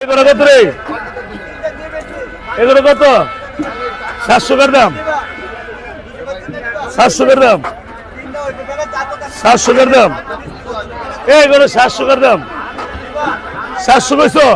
এগুলো কত এগুলো কত? সাতশো কার দাম। সাতশো কার দাম। সাতশো কার দাম। এগুলো সাতশো কার দাম। সাতশো কইছো?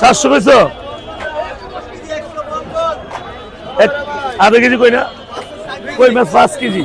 সাতশো কইছো? আধা কেজি কই না? কই, মাছ পাঁচ কেজি।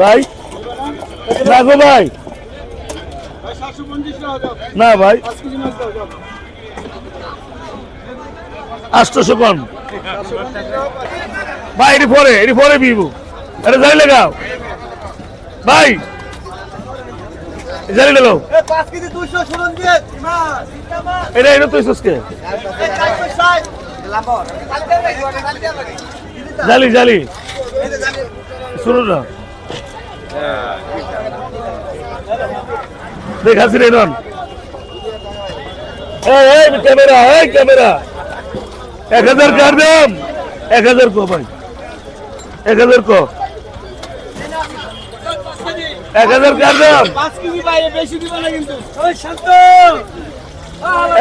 ভাই? না গো ভাই। না ভাই। আষ্টশো কম। ভাই এটি পরে এটি পরে বিবু এটা জানি লাগাও। ভাই। জানি লাগাও। পাঁচ কেজি দুইশো শুনুন দিয়ে এটা এটা তুই সুস্কে জালি জালি। শুনুন না। দেখাচ্ছি রে নন। এই ক্যামেরা এই ক্যামেরা। এক হাজার কার দাম এক হাজার কো ভাই। এক হাজার কো। এক হাজার কার দাম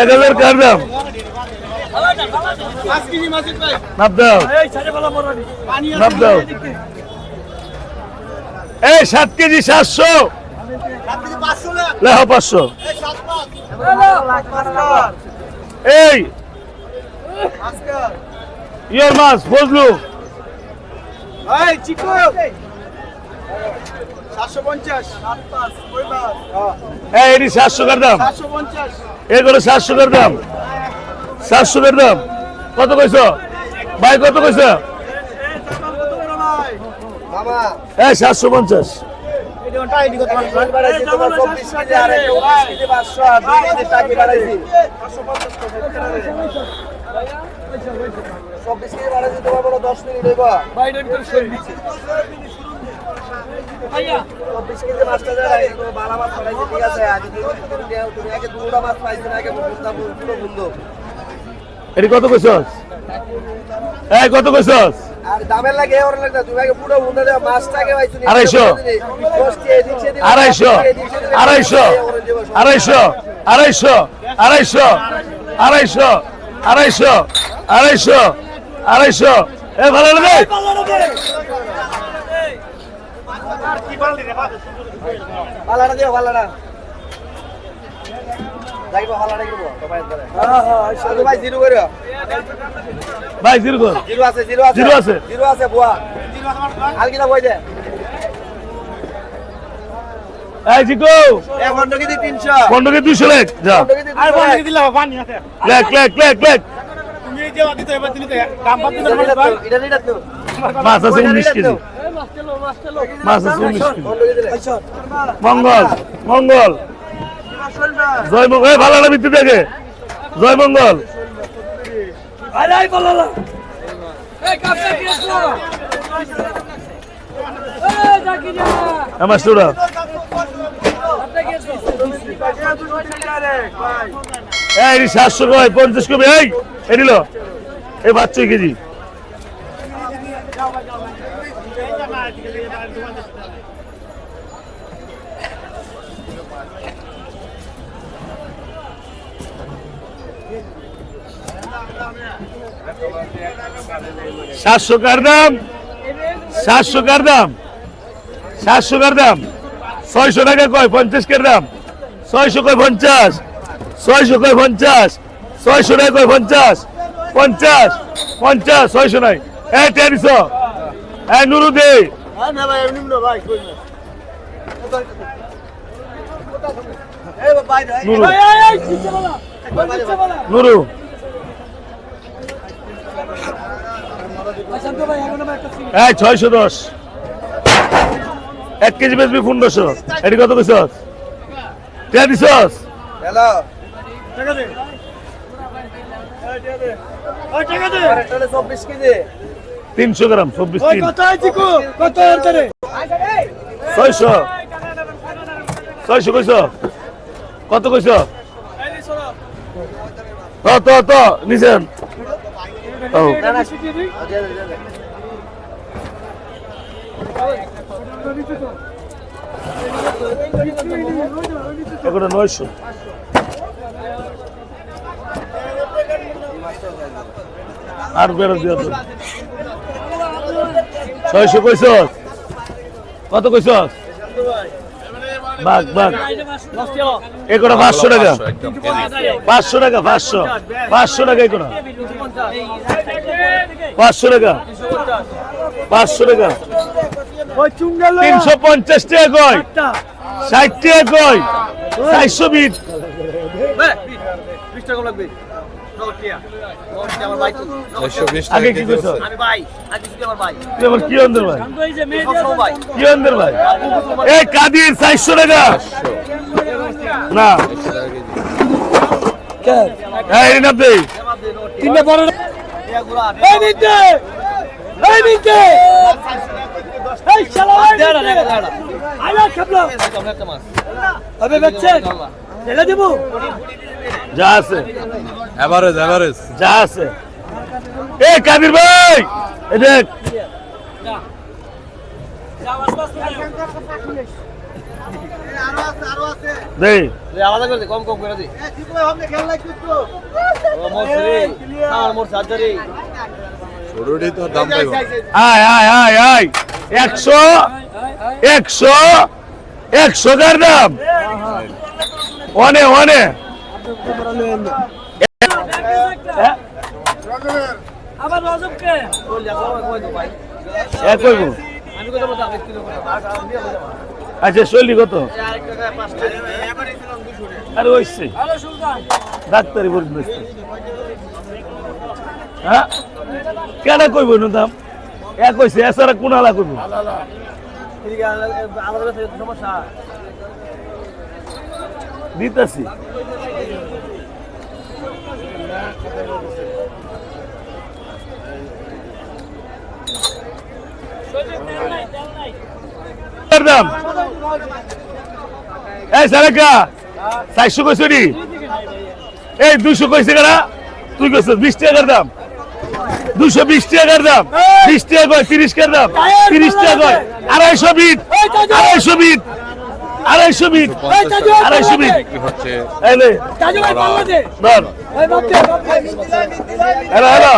এক হাজার কার দাম নাপ দাও। নাপ দাও। এই সাত কেজি সাতশো। লেহ পাঁচশো। এই। ইয়র মাছ ফজলু। এটি সাতশো কার দাম। সাতশো পঞ্চাশ। এগুলো সাতশো কার দাম। সাতশো কার দাম। কত কইছ? ভাই কত কইছ? মামা এই সাতশো পঞ্চাশ। এটি কত কইছ এই কত কইছ আড়াইশো। আড়াইশো। আড়াইশো। আড়াইশো। আড়াইশো। আড়াইশো। আড়াইশো। আড়াইশো। আড়াইশো। আড়াইশো। এ ভালো লাগে। পালাটা দিও পালাটা যাইব পালাটা দিব। সবাই ধরে। ভাই জিরো করে। ভাই দীর্ঘ জিরো আছে জিরো আছে। জিরো আছে। জিরো আছে বুয়া। আর কিনা বই দে এই জিকো এক ঘণ্টা কি তিনশো। পনেরো দুইশো লেখ যা। আর বন্ধ দিলা পানি আছে। লেখ লেখ লেখ লেখ। তুমি যে দিতে এবার দিতে দাম পাচ্ছ না এটা এটা এটা তো। মাছ আছে উনিশ কেজি। মাছ আছে উনিশ কেজি। ঘণ্টা কি দিলে মঙ্গল মঙ্গল। জয় মঙ্গল। এই ভালো ভিত্তি দেখে। জয় মঙ্গল। আরে এই কাপটা কি আসলো এই ডাকি যা। আমার আসলো এই সাতশো কয় পঞ্চাশ কবে। এই এই নিল। এই বাচ্চা কেজি। সাতশো কার দাম সাতশো কার দাম সাতশো কার দাম ছয়শো টাকা কয় পঞ্চাশ কার দাম ছয়শো কয় পঞ্চাশ ছয়শো কয় পঞ্চাশ ছয়শো টাকা কয় পঞ্চাশ পঞ্চাশ পঞ্চাশ ছয়শো নাই এ টেরিস এ দে নুরু নুরু। এই ছয়শো দশ। এক কেজি বেচবি পনেরোশো। এটি কত কইছস? টিয়া দিছস? হ্যালো। টাকা দে এই টাকা দে ওই টাকা দে একটা চব্বিশ কেজি তিনশো গ্রাম চব্বিশ ছয়শো। ছয়শো কত কইছ তো তো তো নিছেন ও এগুলো নয়শো আর বেরো দিয়া তো ছয়শো কইছ কত কইছ বাঘ বাঘ। এগুলো পাঁচশো টাকা। পাঁচশো টাকা, পাঁচশো। পাঁচশো টাকা এগুলো। পাঁচশো টাকা। পাঁচশো টাকা। তিনশো পঞ্চাশ টাকা কয় ষাট টাকা কয় চারশো বিট। বিশ টাকা লাগবে। আগে কি কইছ আমি ভাই আগে শুধু আমার ভাই আমার কি অন্ধের ভাই কি অন্ধের ভাই এই কাদির চারশো টাকা না হ্যাঁ এই না দেই তিনটা বড় এই নিতে এই নিতে এই শালা আলা খাবলা আবে বাচ্চা ছেলে দেব যা আছে। এভারেজ এভারেজ যা আছে। এ কাদির ভাই! এই দেখ। দেই আলাদা করে দে কম কম করে দে। ও মোসরি আমার মোর সার্জারি ছোটটি তো দাম পাইব। আয় আয় আয় আয়। একশো একশো একশো কার দাম অনে অনে। হ্যাঁ? এক কইব। আমি কত বলতে আগে কিলো আচ্ছা শৈলী কত? আরেক টাকা পাঁচ টাকা এবারে ছিলাম 200 টাকা আরে ওইছে ডাক্তারি বলি হ্যাঁ? কেন কইব না দাম এক কইছে এছাড়া কোন আলা কইব। দিতেছি। দাম। এই সারেকা চারশো কইছো নি? এই দুশো কইছে কারা? তুই কইছ বিশ টাকার দাম। দুশো বিশ টাকার দাম। বিশ টাকা কয় তিরিশ টাকার দাম। তিরিশ টাকা কয় আড়াইশো বিট আড়াইশো বিট। আড়াইশো বিট। আড়াইশো বিট। Hello hello